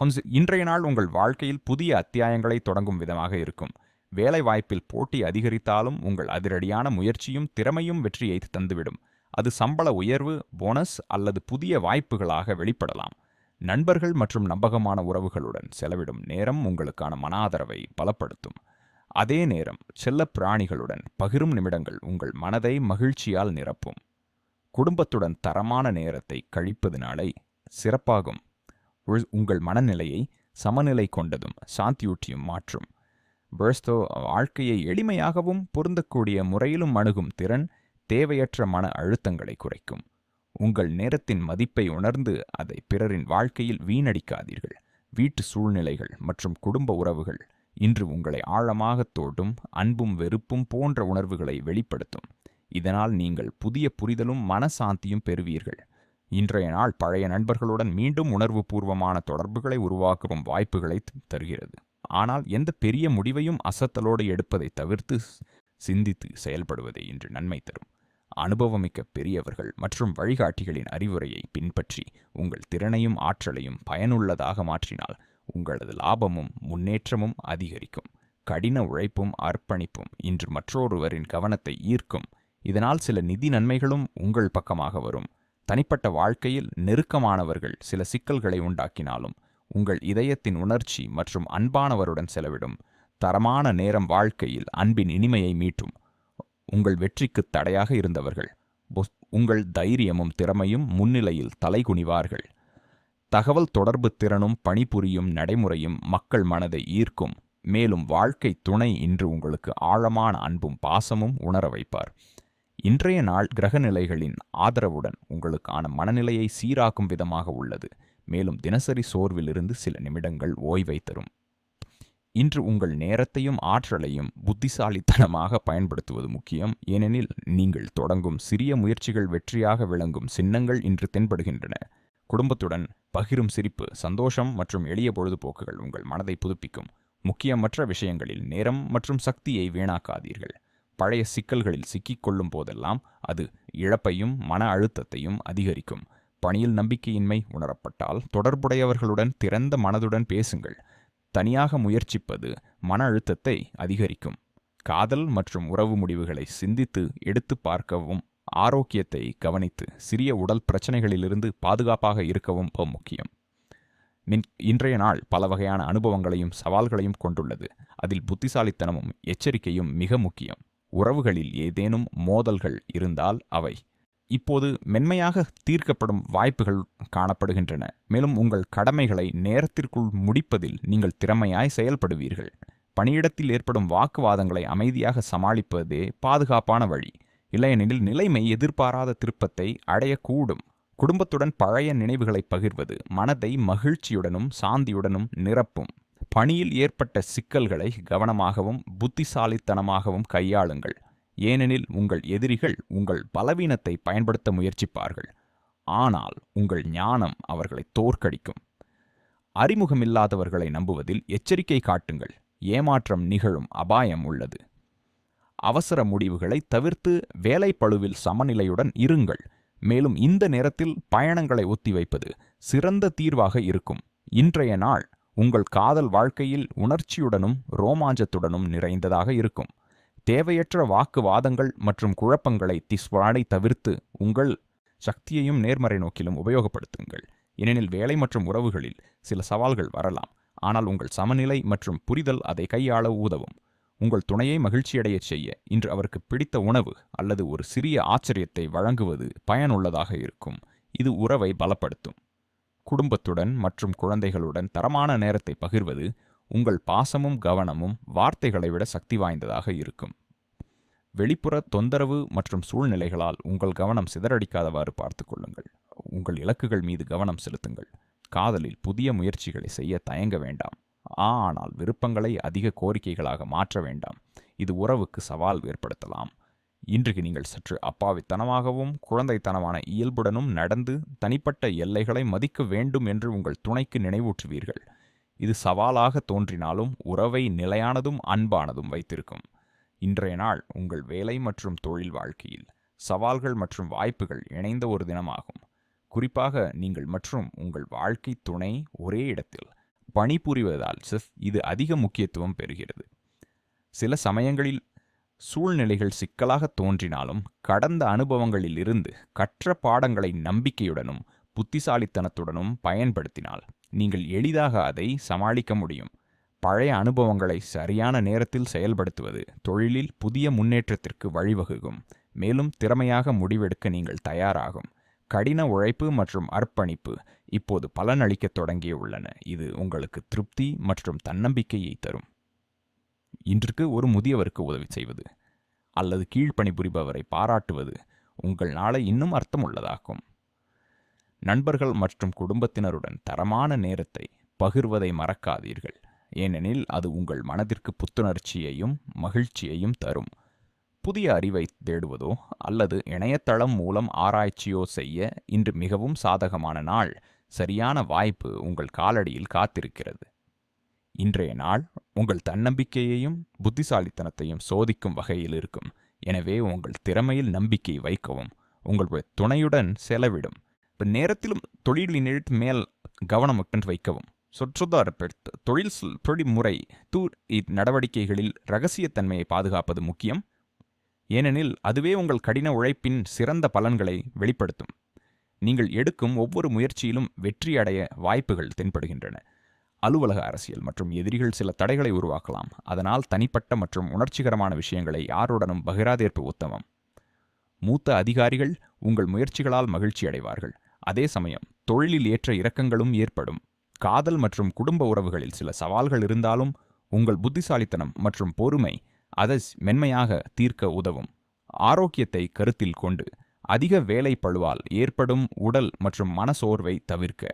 ஹொன்ஸ் இன்றைய நாள் உங்கள் வாழ்க்கையில் புதிய அத்தியாயங்களை தொடங்கும் விதமாக இருக்கும். வேலை வாய்ப்பில் போட்டி அதிகரித்தாலும் உங்கள் அதிரடியான முயற்சியும் திறமையும் வெற்றியை தந்துவிடும். அது சம்பள உயர்வு போனஸ் அல்லது புதிய வாய்ப்புகளாக வெளிப்படலாம். நண்பர்கள் மற்றும் நம்பகமான உறவுகளுடன் செலவிடும் நேரம் உங்களுக்கான மன ஆதரவை பலப்படுத்தும். அதே நேரம் செல்ல பிராணிகளுடன் பகிரும் நிமிடங்கள் உங்கள் மனதை மகிழ்ச்சியால் நிரப்பும். குடும்பத்துடன் தரமான நேரத்தை கழிப்பதினாலே சிறப்பாகும். உங்கள் மனநிலையை சமநிலை கொண்டதும் சாந்தியூட்டியும் மாற்றும். பெர்ஸ்தோ வாழ்க்கையை எளிமையாகவும் பொருந்தக்கூடிய முறையிலும் அணுகும் திறன் தேவையற்ற மன அழுத்தங்களை குறைக்கும். உங்கள் நேரத்தின் மதிப்பை உணர்ந்து அதை பிறரின் வாழ்க்கையில் வீணடிக்காதீர்கள். வீட்டு சூழ்நிலைகள் மற்றும் குடும்ப உறவுகள் இன்று உங்களை ஆழமாக தோட்டும் அன்பும் வெறுப்பும் போன்ற உணர்வுகளை வெளிப்படுத்தும். இதனால் நீங்கள் புதிய புரிதலும் மனசாந்தியும் பெறுவீர்கள். இன்றைய நாள் பழைய நண்பர்களுடன் மீண்டும் உணர்வுபூர்வமான தொடர்புகளை உருவாக்கும் வாய்ப்புகளை தருகிறது. ஆனால் எந்த பெரிய முடிவையும் அசத்தலோடு எடுப்பதை தவிர்த்து சிந்தித்து செயல்படுவதே இன்று நன்மை தரும். அனுபவமிக்க பெரியவர்கள் மற்றும் வழிகாட்டிகளின் அறிவுரையை பின்பற்றி உங்கள் திறனையும் ஆற்றலையும் பயனுள்ளதாக மாற்றினால் உங்களது லாபமும் முன்னேற்றமும் அதிகரிக்கும். கடின உழைப்பும் அர்ப்பணிப்பும் இன்று மற்றொருவரின் கவனத்தை ஈர்க்கும். இதனால் சில நிதி நன்மைகளும் உங்கள் பக்கமாக வரும். தனிப்பட்ட வாழ்க்கையில் நெருக்கமானவர்கள் சில சிக்கல்களை உண்டாக்கினாலும் உங்கள் இதயத்தின் உணர்ச்சி மற்றும் அன்பானவருடன் செலவிடும் தரமான நேரம் வாழ்க்கையில் அன்பின் இனிமையை மீட்டும் உங்கள் வெற்றிக்கு தடையாக இருந்தவர்கள். உங்கள் தைரியமும் திறமையும் முன்னிலையில் தலைகுனிவார்கள். தகவல் தொடர்பு திறனும் பணிபுரியும் நடைமுறையும் மக்கள் மனதை ஈர்க்கும். மேலும் வாழ்க்கை துணை இன்று உங்களுக்கு ஆழமான அன்பும் பாசமும் உணர வைப்பார். இன்றைய நாள் கிரகநிலைகளின் ஆதரவுடன் உங்களுக்கான மனநிலையை சீராக்கும் விதமாக உள்ளது. மேலும் தினசரி சோர்விலிருந்து சில நிமிடங்கள் ஓய்வை தரும். இன்று உங்கள் நேரத்தையும் ஆற்றலையும் புத்திசாலித்தனமாக பயன்படுத்துவது முக்கியம். ஏனெனில் நீங்கள் தொடங்கும் சிறிய முயற்சிகள் வெற்றியாக விளங்கும் சின்னங்கள் இன்று தென்படுகின்றன. குடும்பத்துடன் பகிரும் சிரிப்பு சந்தோஷம் மற்றும் எளிய பொழுதுபோக்குகள் உங்கள் மனதை புதுப்பிக்கும். முக்கியமற்ற விஷயங்களில் நேரம் மற்றும் சக்தியை வீணாக்காதீர்கள். பழைய சிக்கல்களில் சிக்கிக் கொள்ளும் போதெல்லாம் அது இழப்பையும் மன அழுத்தத்தையும் அதிகரிக்கும். பணியில் நம்பிக்கையின்மை உணரப்பட்டால் தொடர்புடையவர்களுடன் திறந்த மனதுடன் பேசுங்கள். தனியாக முயற்சிப்பது மன அழுத்தத்தை அதிகரிக்கும். காதல் மற்றும் உறவு முடிவுகளை சிந்தித்து எடுத்து பார்க்கவும் ஆரோக்கியத்தை கவனித்து சிறிய உடல் பிரச்சனைகளிலிருந்து பாதுகாப்பாக இருக்கவும் முக்கியம். மின் இன்றைய நாள் பல வகையான அனுபவங்களையும் சவால்களையும் கொண்டுள்ளது. அதில் புத்திசாலித்தனமும் எச்சரிக்கையும் மிக முக்கியம். உறவுகளில் ஏதேனும் மோதல்கள் இருந்தால் அவை இப்போது மென்மையாக தீர்க்கப்படும் வாய்ப்புகள் காணப்படுகின்றன. மேலும் உங்கள் கடமைகளை நேரத்திற்குள் முடிப்பதில் நீங்கள் திறமையாய் செயல்படுவீர்கள். பணியிடத்தில் ஏற்படும் வாக்குவாதங்களை அமைதியாக சமாளிப்பதே பாதுகாப்பான வழி. இல்லையெனில் நிலைமை எதிர்பாராத திருப்பத்தை அடையக்கூடும். குடும்பத்துடன் பழைய நினைவுகளை பகிர்வது மனதை மகிழ்ச்சியுடனும் சாந்தியுடனும் நிரப்பும். பணியில் ஏற்பட்ட சிக்கல்களை கவனமாகவும் புத்திசாலித்தனமாகவும் கையாளுங்கள். ஏனெனில் உங்கள் எதிரிகள் உங்கள் பலவீனத்தை பயன்படுத்த முயற்சிப்பார்கள். ஆனால் உங்கள் ஞானம் அவர்களை தோற்கடிக்கும். அறிமுகமில்லாதவர்களை நம்புவதில் எச்சரிக்கை காட்டுங்கள். ஏமாற்றம் நிகழும் அபாயம் உள்ளது. அவசர முடிவுகளை தவிர்த்து வேலைப்பழுவில் சமநிலையுடன் இருங்கள். மேலும் இந்த நேரத்தில் பயணங்களை ஒத்திவைப்பது சிறந்த தீர்வாக இருக்கும். இன்றைய நாள் உங்கள் காதல் வாழ்க்கையில் உணர்ச்சியுடனும் ரோமாஞ்சத்துடனும் நிறைந்ததாக இருக்கும். தேவையற்ற வாக்குவாதங்கள் மற்றும் குழப்பங்களை திஸ்வாடை தவிர்த்து உங்கள் சக்தியையும் நேர்மறை நோக்கிலும் உபயோகப்படுத்துங்கள். ஏனெனில் வேலை மற்றும் உறவுகளில் சில சவால்கள் வரலாம். ஆனால் உங்கள் சமநிலை மற்றும் புரிதல் அதை கையாள உதவும். உங்கள் துணையை மகிழ்ச்சியடையச் செய்ய இன்று அவருக்கு பிடித்த உணவு அல்லது ஒரு சிறிய ஆச்சரியத்தை வழங்குவது பயனுள்ளதாக இருக்கும். இது உறவை பலப்படுத்தும். குடும்பத்துடன் மற்றும் குழந்தைகளுடன் தரமான நேரத்தை பகிர்வது உங்கள் பாசமும் கவனமும் வார்த்தைகளை விட சக்தி வாய்ந்ததாக இருக்கும். வெளிப்புற தொந்தரவு மற்றும் சூழ்நிலைகளால் உங்கள் கவனம் சிதறடிக்காதவாறு பார்த்துக்கொள்ளுங்கள் உங்கள் இலக்குகள் மீது கவனம் செலுத்துங்கள். காதலில் புதிய முயற்சிகளை செய்ய தயங்க வேண்டாம். ஆனால் விருப்பங்களை அதிக கோரிக்கைகளாக மாற்ற வேண்டாம். இது உறவுக்கு சவால் ஏற்படுத்தலாம். இன்றைக்கு நீங்கள் சற்று அப்பாவித்தனமாகவும் குழந்தைத்தனமான இயல்புடனும் நடந்து தனிப்பட்ட எல்லைகளை மதிக்க வேண்டும் என்று உங்கள் துணைக்கு நினைவூற்றுவீர்கள் இது சவாலாக தோன்றினாலும் உறவை நிலையானதும் அன்பானதும் வைத்திருக்கும். இன்றைய நாள் உங்கள் வேலை மற்றும் தொழில் வாழ்க்கையில் சவால்கள் மற்றும் வாய்ப்புகள் இணைந்த ஒரு தினமாகும். குறிப்பாக நீங்கள் மற்றும் உங்கள் வாழ்க்கை துணை ஒரே இடத்தில் பணிபுரிவதால் செஃப் இது அதிக முக்கியத்துவம் பெறுகிறது. சில சமயங்களில் சூழ்நிலைகள் சிக்கலாக தோன்றினாலும் கடந்த அனுபவங்களிலிருந்து கற்ற பாடங்களை நம்பிக்கையுடனும் புத்திசாலித்தனத்துடனும் பயன்படுத்தினால் நீங்கள் எளிதாக அதை சமாளிக்க முடியும். பழைய அனுபவங்களை சரியான நேரத்தில் செயல்படுத்துவது தொழிலில் புதிய முன்னேற்றத்திற்கு வழிவகுக்கும். மேலும் திறமையாக முடிவெடுக்க நீங்கள் தயாராகும். கடின உழைப்பு மற்றும் அர்ப்பணிப்பு இப்போது பலனளிக்கத் தொடங்கியுள்ளன. இது உங்களுக்கு திருப்தி மற்றும் தன்னம்பிக்கையை தரும். இன்றுக்கு ஒரு முதியவருக்கு உதவி செய்வது அல்லது கீழ்ப்பணிபுரிபவரை பாராட்டுவது உங்கள் நாளை இன்னும் அர்த்தமுள்ளதாக்கும். நண்பர்கள் மற்றும் குடும்பத்தினருடன் தரமான நேரத்தை பகிர்வதை மறக்காதீர்கள். ஏனெனில் அது உங்கள் மனதிற்கு புத்துணர்ச்சியையும் மகிழ்ச்சியையும் தரும். புதிய அறிவை தேடுவதோ அல்லது இணையதளம் மூலம் ஆராய்ச்சியோ செய்ய இன்று மிகவும் சாதகமான நாள். சரியான வாய்ப்பு உங்கள் காலடியில் காத்திருக்கிறது. இன்றைய நாள் உங்கள் தன்னம்பிக்கையையும் புத்திசாலித்தனத்தையும் சோதிக்கும் வகையில் இருக்கும். எனவே உங்கள் திறமையில் நம்பிக்கை வைக்கவும். உங்களுடைய துணையுடன் செலவிடும். இப்போ நேரத்திலும் தொழிலின் எழுத்து மேல் கவனம் வைக்கவும். சொற்றொதாரப்படுத்த தொழில் தொழில்முறை தூ நடவடிக்கைகளில் ரகசியத்தன்மையை பாதுகாப்பது முக்கியம். ஏனெனில் அதுவே உங்கள் கடின உழைப்பின் சிறந்த பலன்களை வெளிப்படுத்தும். நீங்கள் எடுக்கும் ஒவ்வொரு முயற்சியிலும் வெற்றியடைய வாய்ப்புகள் தென்படுகின்றன. அலுவலக அரசியல் மற்றும் எதிரிகள் சில தடைகளை உருவாக்கலாம். அதனால் தனிப்பட்ட மற்றும் உணர்ச்சிகரமான விஷயங்களை யாருடனும் பகிராதேற்பு உத்தமம். மூத்த அதிகாரிகள் உங்கள் முயற்சிகளால் மகிழ்ச்சி அடைவார்கள். அதே சமயம் தொழிலில் ஏற்ற இறக்கங்களும் ஏற்படும். காதல் மற்றும் குடும்ப உறவுகளில் சில சவால்கள் இருந்தாலும் உங்கள் புத்திசாலித்தனம் மற்றும் பொறுமை அதை மென்மையாக தீர்க்க உதவும். ஆரோக்கியத்தை கருத்தில் கொண்டு அதிக வேலை பழுவால் ஏற்படும் உடல் மற்றும் மனசோர்வை தவிர்க்க.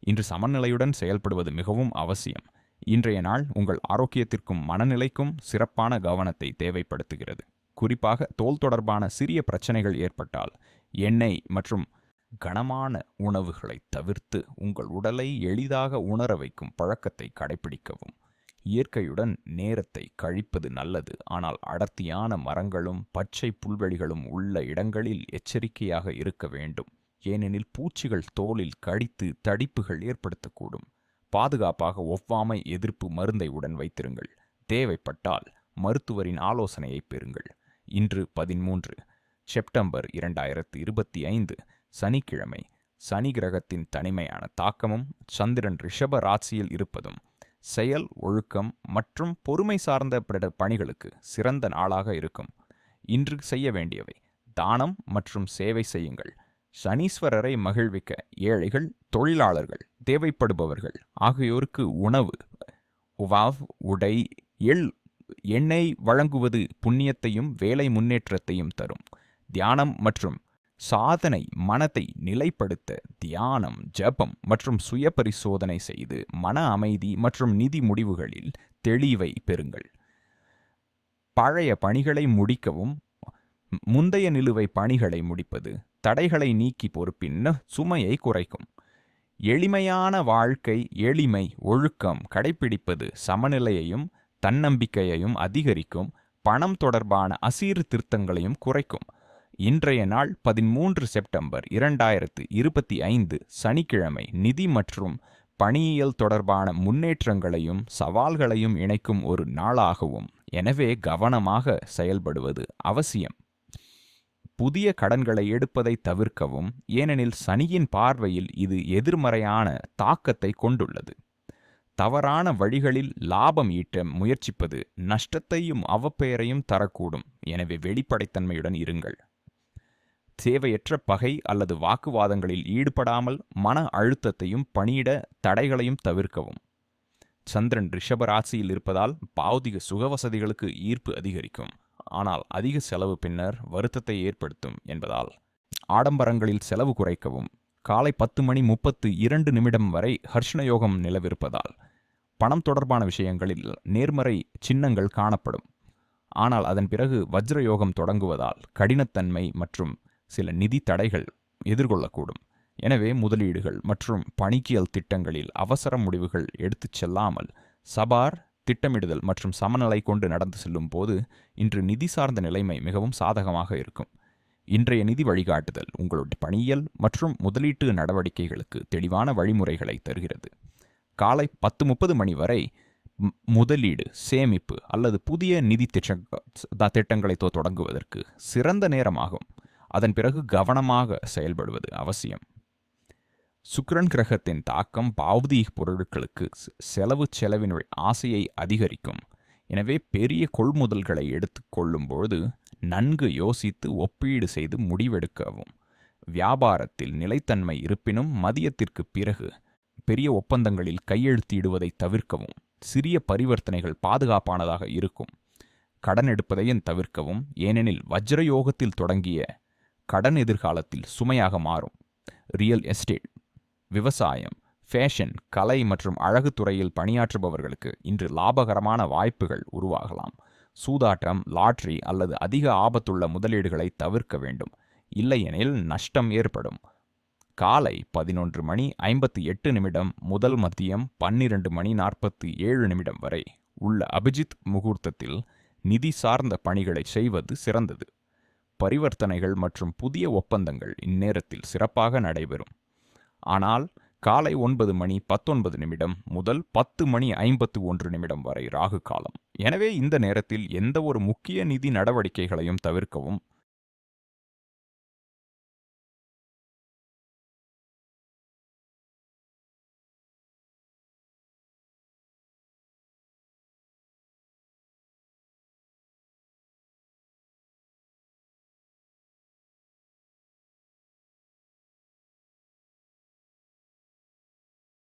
இன்று சமநிலையுடன் செயல்படுவது மிகவும் அவசியம். இன்றைய நாள் உங்கள் ஆரோக்கியத்திற்கும் மனநிலைக்கும் சிறப்பான கவனத்தை தேவைப்படுத்துகிறது. குறிப்பாக தோல் தொடர்பான சிறிய பிரச்சனைகள் ஏற்பட்டால் எண்ணெய் மற்றும் கனமான உணவுகளை தவிர்த்து உங்கள் உடலை எளிதாக உணர வைக்கும் பழக்கத்தை கடைபிடிக்கவும் இயற்கையுடன் நேரத்தை கழிப்பது நல்லது. ஆனால் அடர்த்தியான மரங்களும் பச்சை புல்வெளிகளும் உள்ள இடங்களில் எச்சரிக்கையாக இருக்க வேண்டும். ஏனெனில் பூச்சிகள் தோலில் கடித்து தடிப்புகள் ஏற்படுத்தக்கூடும். பாதுகாப்பாக ஒவ்வாமை எதிர்ப்பு மருந்தை உடன் வைத்திருங்கள். தேவைப்பட்டால் மருத்துவரின் ஆலோசனையை பெறுங்கள். இன்று பதிமூன்று செப்டம்பர் இரண்டாயிரத்து இருபத்தி ஐந்து சனிக்கிழமை. சனி கிரகத்தின் தனிமையான தாக்கமும் சந்திரன் ரிஷப ராசியில் இருப்பதும் செயல் ஒழுக்கம் மற்றும் பொறுமை சார்ந்த பணிகளுக்கு சிறந்த நாளாக இருக்கும். இன்று செய்ய வேண்டியவை தானம் மற்றும் சேவை செய்யுங்கள். சனீஸ்வரரை மகிழ்விக்க ஏழைகள் தொழிலாளர்கள் தேவைப்படுபவர்கள் ஆகியோருக்கு உணவு உவாவ் உடை எள் எண்ணெய் வழங்குவது புண்ணியத்தையும் வேலை முன்னேற்றத்தையும் தரும். தியானம் மற்றும் சாதனை மனத்தை நிலைப்படுத்த தியானம் ஜபம் மற்றும் சுய பரிசோதனை செய்து மன அமைதி மற்றும் நிதி முடிவுகளில் தெளிவை பெறுங்கள். பழைய பணிகளை முடிக்கவும் முந்தைய நிலுவை பணிகளை முடிப்பது தடைகளை நீக்கி பொறுப்பின் சுமையை குறைக்கும். எளிமையான வாழ்க்கை எளிமை ஒழுக்கம் கடைபிடிப்பது சமநிலையையும் தன்னம்பிக்கையையும் அதிகரிக்கும் பணம் தொடர்பான அசீர்திருத்தங்களையும் குறைக்கும். இன்றைய நாள் பதிமூன்று செப்டம்பர் இரண்டாயிரத்து இருபத்தி ஐந்து சனிக்கிழமை. நிதி மற்றும் பணியியல் தொடர்பான முன்னேற்றங்களையும் சவால்களையும் இணைக்கும் ஒரு நாளாகவும். எனவே கவனமாக செயல்படுவது அவசியம். புதிய கடன்களை எடுப்பதை தவிர்க்கவும் ஏனெனில் சனியின் பார்வையில் இது எதிர்மறையான தாக்கத்தை கொண்டுள்ளது. தவறான வழிகளில் லாபம் ஈட்ட முயற்சிப்பது நஷ்டத்தையும் அவப்பெயரையும் தரக்கூடும். எனவே வெளிப்படைத்தன்மையுடன் இருங்கள். தேவையற்ற பகை அல்லது வாக்குவாதங்களில் ஈடுபடாமல் மன அழுத்தத்தையும் பணியிட தடைகளையும் தவிர்க்கவும். சந்திரன் ரிஷபராசியில் இருப்பதால் பாவதிக சுகவசதிகளுக்கு ஈர்ப்பு அதிகரிக்கும். ஆனால் அதிக செலவு பின்னர் வருத்தத்தை ஏற்படுத்தும் என்பதால். ஆடம்பரங்களில் செலவு குறைக்கவும். காலை பத்து மணி முப்பத்து இரண்டு நிமிடம் வரை ஹர்ஷ்ணயோகம் நிலவிருப்பதால். பணம் தொடர்பான விஷயங்களில் நேர்மறை சின்னங்கள் காணப்படும். ஆனால் அதன் பிறகு வஜ்ரயோகம் தொடங்குவதால் கடினத்தன்மை மற்றும் சில நிதி தடைகள் எதிர்கொள்ளக்கூடும். எனவே முதலீடுகள் மற்றும் பணிக்கியல் திட்டங்களில் அவசர முடிவுகள் எடுத்துச் செல்லாமல் சபார் திட்டமிடுதல் மற்றும் சமநிலை கொண்டு நடந்து செல்லும் போது இன்று நிதி சார்ந்த நிலைமை மிகவும் சாதகமாக இருக்கும். இன்றைய நிதி வழிகாட்டுதல் உங்களுடைய பணியியல் மற்றும் முதலீட்டு நடவடிக்கைகளுக்கு தெளிவான வழிமுறைகளை தருகிறது. காலை பத்து முப்பது மணி வரை முதலீடு சேமிப்பு அல்லது புதிய நிதி திட்ட- திட்டங்களை தொடங்குவதற்கு சிறந்த நேரமாகும். அதன் பிறகு கவனமாக செயல்படுவது அவசியம். சுக்ரன் கிரகத்தின் தாக்கம் பாவதீக பொருட்களுக்கு செலவு செலவின் ஆசையை அதிகரிக்கும். எனவே பெரிய கொள்முதல்களை எடுத்துக்கொள்ளும்போது நன்கு யோசித்து ஒப்பீடு செய்து முடிவெடுக்கவும். வியாபாரத்தில் நிலைத்தன்மை இருப்பினும் மதியத்திற்கு பிறகு பெரிய ஒப்பந்தங்களில் கையெழுத்திடுவதை தவிர்க்கவும். சிறிய பரிவர்த்தனைகள் பாதுகாப்பானதாக இருக்கும். கடன் எடுப்பதையும் தவிர்க்கவும். ஏனெனில் வஜ்ரயோகத்தில் தொடங்கிய கடன் எதிர்காலத்தில் சுமையாக மாறும். ரியல் எஸ்டேட் விவசாயம் ஃபேஷன் கலை மற்றும் அழகு துறையில் பணியாற்றுபவர்களுக்கு இன்று லாபகரமான வாய்ப்புகள் உருவாகலாம். சூதாட்டம் லாட்ரி அல்லது அதிக ஆபத்துள்ள முதலீடுகளை தவிர்க்க வேண்டும். இல்லையெனில் நஷ்டம் ஏற்படும். காலை பதினொன்று மணி ஐம்பத்தி எட்டு நிமிடம் முதல் மதியம் பன்னிரண்டு மணி நாற்பத்தி ஏழு நிமிடம் வரை உள்ள அபிஜித் முகூர்த்தத்தில் நிதி சார்ந்த பணிகளை செய்வது சிறந்தது. பரிவர்த்தனைகள் மற்றும் புதிய ஒப்பந்தங்கள் இந்நேரத்தில் சிறப்பாக நடைபெறும். ஆனால் காலை ஒன்பது மணி பத்தொன்பது நிமிடம் முதல் பத்து மணி ஐம்பத்து ஒன்று நிமிடம் வரை ராகு காலம். எனவே இந்த நேரத்தில் எந்த ஒரு முக்கிய நிதி நடவடிக்கைகளையும் தவிர்க்கவும்